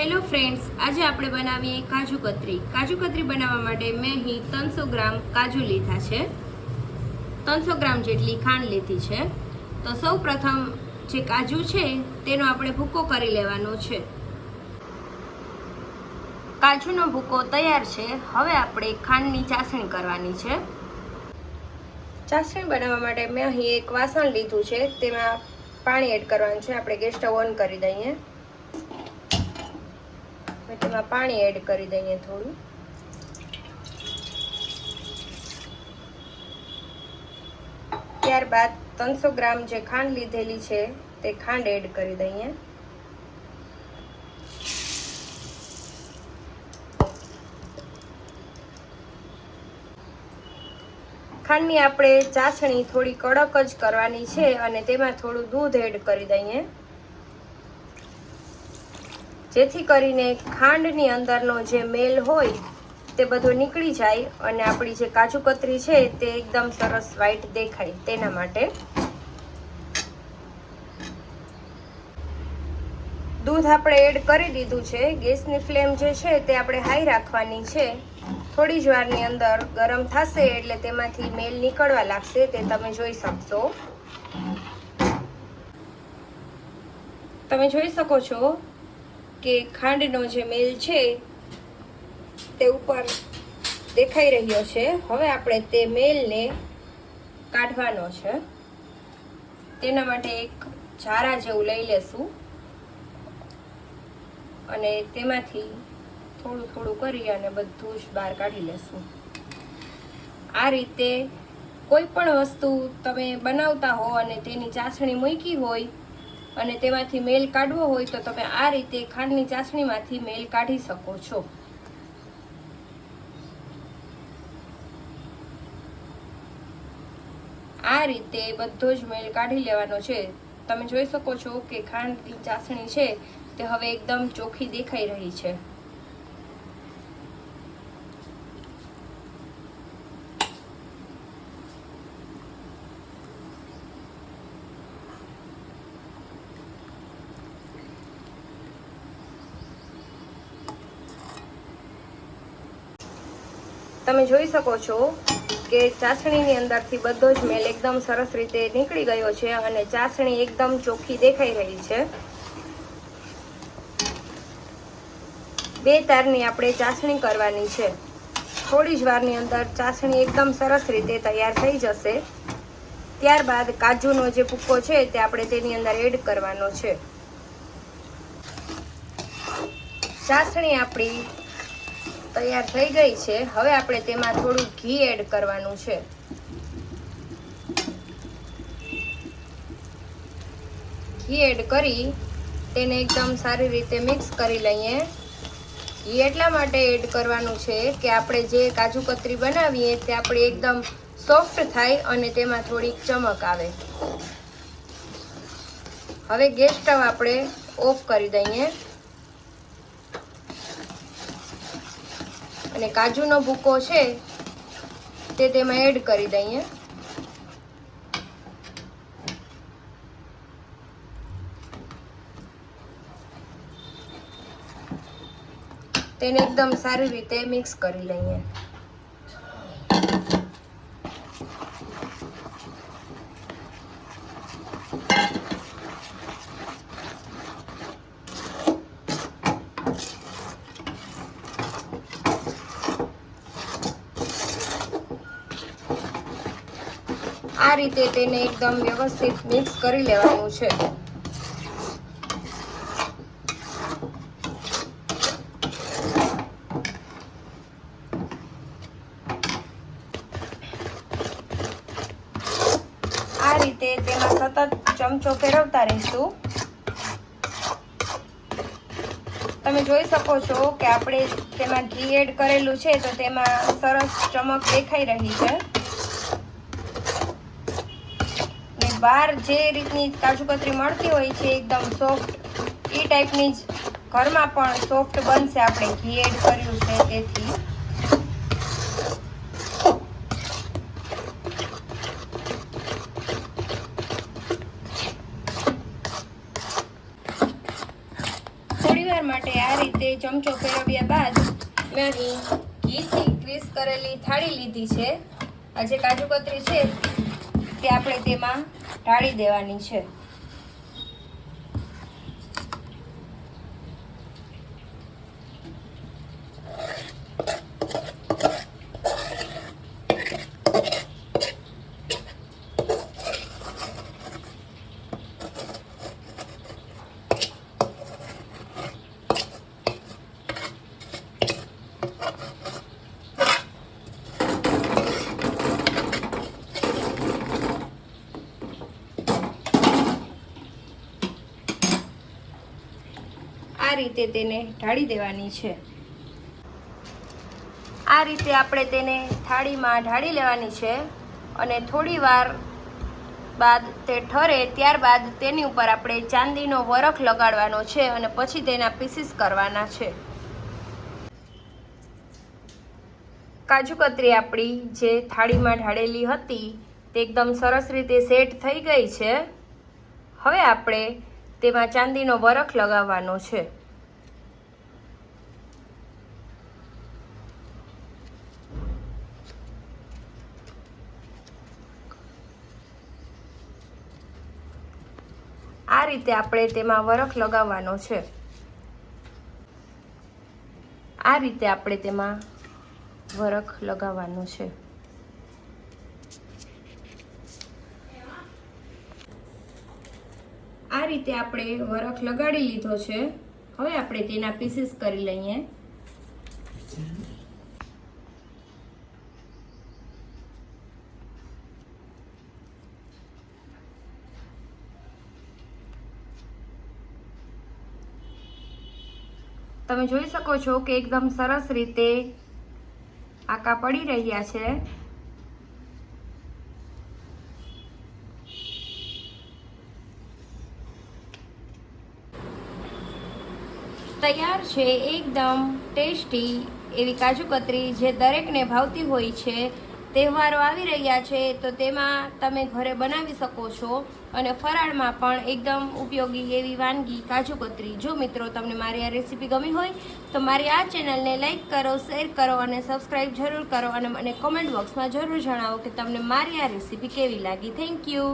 Hello friends આજે આપણે બનાવીએ કાજુ કતરી. કાજુ કતરી બનાવવા માટે મેં અહીં ત્રણસો ગ્રામ કાજુ લીધા છે. ત્રણસો ગ્રામ જેટલી ખાંડ લીધી છે. તો સૌ પ્રથમ જે કાજુ છે, તેનો આપણે ભૂકો કરી લેવાનો છે. કાજુનો ભૂકો તૈયાર છે. હવે આપણે ખાંડની ચાસણી કરવાની છે. ચાસણી બનાવવા માટે મેં અહીં એક વાસણ લીધું છે. તેમાં પાણી એડ કરવાનું છે. આપણે ગેસ સ્ટવ ઓન કરી દઈએ. તેમાં પાણી એડ કરી દઈએ થોડું. ત્યારબાદ ત્રણસો ગ્રામ જે ખાંડ લીધેલી છે, તે ખાંડ એડ કરી દઈએ. ખાંડની આપણે ચાસણી થોડી કડક જ કરવાની છે અને તેમાં થોડું દૂધ એડ કરી દઈએ. જેથી કરીને ખાંડની અંદરનો જે મેલ હોય તે બધો નીકળી જાય અને આપણી જે કાજુ કતરી છે તે એકદમ સરસ વ્હાઈટ દેખાય તેના માટે. દૂધ આપણે એડ કરી દીધું છે. ગેસની ફ્લેમ જે છે તે આપણે હાઈ રાખવાની છે. થોડી જ વારની અંદર ગરમ થશે એટલે તેમાંથી મેલ નીકળવા લાગશે તે તમે જોઈ શકશો. તમે જોઈ શકો છો કે ખાંડનો જે મેલ છે તે ઉપર દેખાઈ રહ્યો છે. હવે આપણે તે મેલને કાઢવાનો છે. તેના માટે એક જારા જેવું લઈ લેશું. અને તેમાંથી થોડું થોડું કરી અને બધું જ બહાર કાઢી લેશું. આ રીતે કોઈ પણ વસ્તુ તમે બનાવતા હો અને તેની ચાસણી મૂકી હોય અને તેમાંથી મેલ કાઢવો હોય તો તમે આ રીતે ખાંડની ચાસણીમાંથી મેલ કાઢી શકો છો. આ રીતે બધો જ મેલ કાઢી લેવાનો છે. તમે જોઈ શકો છો કે ખાંડની ચાસણી છે તે હવે એકદમ ચોખ્ખી દેખાઈ રહી છે. તમે જોઈ શકો છો કે ચાસણીની અંદરથી બધો જ મેલ એકદમ સરસ રીતે નીકળી ગયો છે અને ચાસણી એકદમ ચોખ્ખી દેખાઈ રહી છે. બે તારની આપણે ચાસણી કરવાની છે. થોડી જ વારની અંદર ચાસણી એકદમ સરસ રીતે તૈયાર થઈ જશે. ત્યારબાદ કાજુનો જે ભૂક્કો છે તે આપણે તેની અંદર એડ કરવાનો છે. ચાસણી આપણી તૈયાર થઈ ગઈ છે. હવે આપણે તેમાં થોડું ઘી એડ કરવાનું છે. ઘી એડ કરી તેને એકદમ સારી રીતે મિક્સ કરી લઈએ. ઘી એટલા માટે એડ કરવાનું છે કે આપણે જે કાજુ કતરી બનાવીએ તે આપણે એકદમ સોફ્ટ થાય અને તેમાં થોડીક ચમક આવે. હવે ગેસ સ્ટવ આપણે ઓફ કરી દઈએ. અને કાજુનો ભૂકો છે, તે તેમાં એડ કરી દઈએ. તેને એકદમ સારી રીતે મિક્સ કરી લઈએ. આ રીતે તેને એકદમ વ્યવસ્થિત મિક્સ કરી લેવાનું છે. આ રીતે તેમાં સતત ચમચો ફેરવતા રહીશું. તમે જોઈ શકો છો કે આપણે તેમાં ઘી એડ કરેલું છે તો તેમાં સરસ ચમક દેખાઈ રહી છે. બહાર જે રીતની કાજુ કતરી મળતી હોય છે, એકદમ સોફ્ટ એ ટાઈપની જ ઘરમાં પણ સોફ્ટ બનશે આપણે, ઘી એડ કર્યું છે તેથી. થોડીવાર માટે આ રીતે ચમચો ફેરવ્યા બાદ મેં અહીં ઘીથી ગ્રીસ કરેલી થાળી લીધી છે. આ જે કાજુ કતરી છે તે આપણે તેમાં ઢાળી દેવાની છે. રીતે તેને ઢાળી દેવાની છે. આ રીતે આપણે તેને થાળીમાં ઢાળી લેવાની છે અને થોડી વાર બાદ તે ઠરે ત્યારબાદ તેની ઉપર આપણે ચાંદીનો વરખ લગાડવાનો છે અને પછી તેના પીસીસ કરવાના છે. કાજુ કતરી આપણી જે થાળીમાં ઢાળેલી હતી તે એકદમ સરસ રીતે સેટ થઈ ગઈ છે. હવે આપણે તેમાં ચાંદીનો વરખ લગાવવાનો છે. રીતે આપણે તેમાં વરખ લગાવવાનો છે. આ રીતે આપણે તેમાં વરખ લગાવવાનો છે. આ રીતે આપણે વરખ લગાડી લીધો છે. હવે આપણે તેના પીસીસ કરી લઈએ. તમે જોઈ શકો છો કે એકદમ સરસ રીતે આકા પડી રહ્યા છે. તૈયાર છે એકદમ ટેસ્ટી એવી કાજુ કતરી જે દરેકને ભાવતી હોય છે. તહેવારો આવી રહ્યા છે, તો તેમાં તમે ઘરે બનાવી શકો છો અને ફરાળમાં પણ એકદમ ઉપયોગી એવી વાનગી કાજુ કતરી. જો મિત્રો તમને મારી આ રેસીપી ગમી હોય, તો મારી આ ચેનલને લાઇક કરો, શેર કરો અને સબસ્ક્રાઈબ જરૂર કરો અને મને કોમેન્ટ બોક્સમાં જરૂર જણાવો કે તમને મારી આ રેસીપી કેવી લાગી. Thank you